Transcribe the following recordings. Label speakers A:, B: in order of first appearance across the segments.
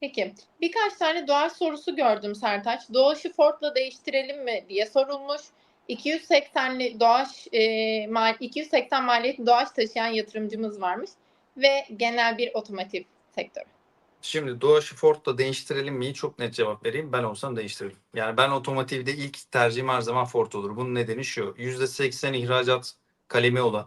A: Peki, birkaç tane doğaç sorusu gördüm Sertaç. Doğaç'ı Ford'la değiştirelim mi diye sorulmuş. 280'li doğaç, e, mal, 280 maliyetli doğaç taşıyan yatırımcımız varmış ve genel bir otomotiv sektörü.
B: Şimdi Doğaç'ı Ford'la değiştirelim mi? Çok net cevap vereyim. Ben olsam değiştiririm. Yani ben otomotivde ilk tercihim her zaman Ford olur. Bunun nedeni şu. %80 ihracat kalemi olan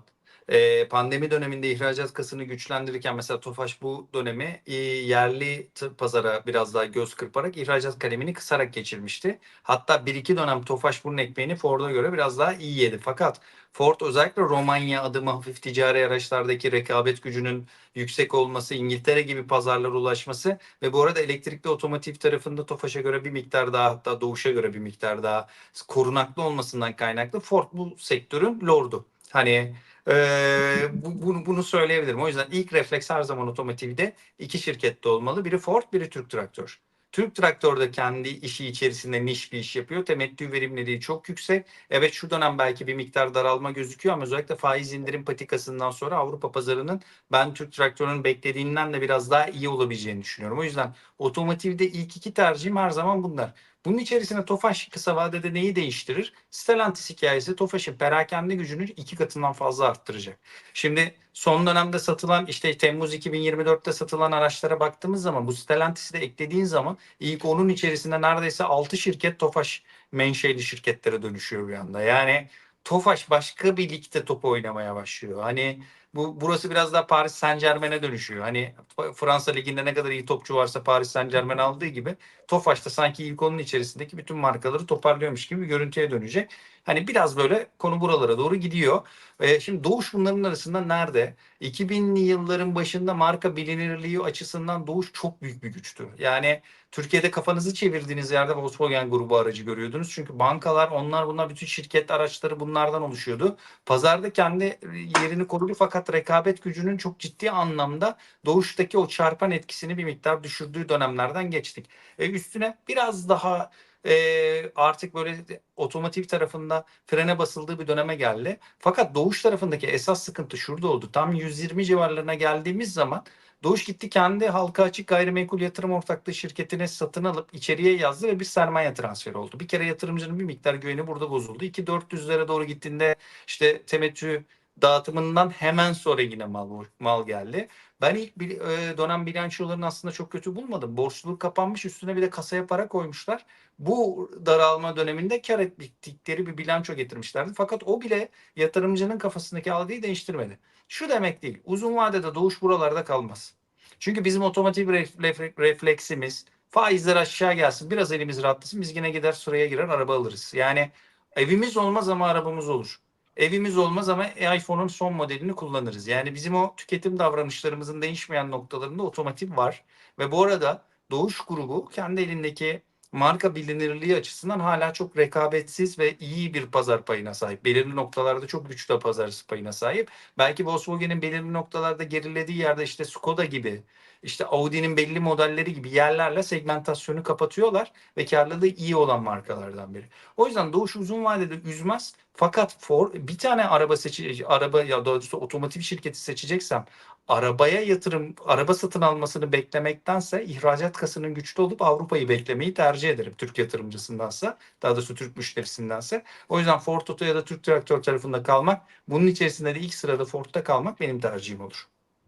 B: e, pandemi döneminde ihracat kasını güçlendirirken mesela Tofaş bu dönemi e, yerli pazara biraz daha göz kırparak ihracat kalemini kısarak geçirmişti. Hatta bir iki dönem Tofaş bunun ekmeğini Ford'a göre biraz daha iyi yedi. Fakat Ford özellikle Romanya adımı hafif ticari araçlardaki rekabet gücünün yüksek olması, İngiltere gibi pazarlara ulaşması ve bu arada elektrikli otomotiv tarafında Tofaş'a göre bir miktar daha hatta Doğuş'a göre bir miktar daha korunaklı olmasından kaynaklı Ford bu sektörün lordu. Hani ee, bu, bunu, bunu söyleyebilirim. O yüzden ilk refleks her zaman otomotivde iki şirkette olmalı. Biri Ford, biri Türk Traktör. Türk Traktör de kendi işi içerisinde niş bir iş yapıyor. Temettü verimliliği çok yüksek. Evet şu dönem belki bir miktar daralma gözüküyor ama özellikle faiz indirim patikasından sonra Avrupa pazarının ben Türk Traktör'ün beklediğinden de biraz daha iyi olabileceğini düşünüyorum. O yüzden otomotivde ilk iki tercihim her zaman bunlar. Bunun içerisine Tofaş kısa vadede neyi değiştirir? Stellantis hikayesi Tofaş'ın perakende gücünü iki katından fazla arttıracak. Şimdi son dönemde satılan işte Temmuz 2024'te satılan araçlara baktığımız zaman bu Stellantis'i de eklediğin zaman ilk onun içerisinde neredeyse 6 şirket Tofaş menşeli şirketlere dönüşüyor bir anda. Yani Tofaş başka bir ligde top oynamaya başlıyor. Hani bu burası biraz daha Paris Saint Germain'e dönüşüyor. Hani Fransa liginde ne kadar iyi topçu varsa Paris Saint Germain aldığı gibi Tofaş da sanki ilk onun içerisindeki bütün markaları toparlıyormuş gibi bir görüntüye dönecek. Hani biraz böyle konu buralara doğru gidiyor. E, şimdi Doğuş bunların arasında nerede? 2000'li yılların başında marka bilinirliği açısından Doğuş çok büyük bir güçtü. Yani Türkiye'de kafanızı çevirdiğiniz yerde Volkswagen grubu aracı görüyordunuz. Çünkü bankalar onlar bunlar bütün şirket araçları bunlardan oluşuyordu. Pazarda kendi yerini korudu fakat rekabet gücünün çok ciddi anlamda Doğuş'taki o çarpan etkisini bir miktar düşürdüğü dönemlerden geçtik. E, üstüne biraz daha e, artık böyle otomotiv tarafında frene basıldığı bir döneme geldi. Fakat Doğuş tarafındaki esas sıkıntı şurada oldu. Tam 120 civarlarına geldiğimiz zaman Doğuş gitti kendi halka açık gayrimenkul yatırım ortaklığı şirketine satın alıp içeriye yazdı ve bir sermaye transferi oldu. Bir kere yatırımcının bir miktar güveni burada bozuldu. 2-400'lere doğru gittiğinde işte temettü dağıtımından hemen sonra yine mal, mal geldi. Ben ilk bir, e, dönem bilançolarını aslında çok kötü bulmadım. Borçluluk kapanmış üstüne bir de kasaya para koymuşlar. Bu daralma döneminde kar ettikleri bir bilanço getirmişlerdi. Fakat o bile yatırımcının kafasındaki algıyı değiştirmedi. Şu demek değil. Uzun vadede doğuş buralarda kalmaz. Çünkü bizim refle- refleksimiz faizler aşağı gelsin biraz elimiz rahatlasın biz yine gider sıraya girer araba alırız. Yani evimiz olmaz ama arabamız olur. Evimiz olmaz ama iPhone'un son modelini kullanırız. Yani bizim o tüketim davranışlarımızın değişmeyen noktalarında otomotiv var. Ve bu arada Doğuş grubu kendi elindeki marka bilinirliği açısından hala çok rekabetsiz ve iyi bir pazar payına sahip. Belirli noktalarda çok güçlü pazar payına sahip. Belki Volkswagen'in belirli noktalarda gerilediği yerde işte Skoda gibi, işte Audi'nin belli modelleri gibi yerlerle segmentasyonu kapatıyorlar ve karlılığı iyi olan markalardan biri. O yüzden Doğuş uzun vadede üzmez. Fakat for, bir tane araba seçi araba ya doğrusu otomotiv şirketi seçeceksem arabaya yatırım, araba satın almasını beklemektense ihracat kasının güçlü olup Avrupa'yı beklemeyi tercih ederim Türk yatırımcısındansa, daha doğrusu Türk müşterisindense. O yüzden Ford Oto ya da Türk Traktör tarafında kalmak, bunun içerisinde de ilk sırada Ford'da kalmak benim tercihim olur.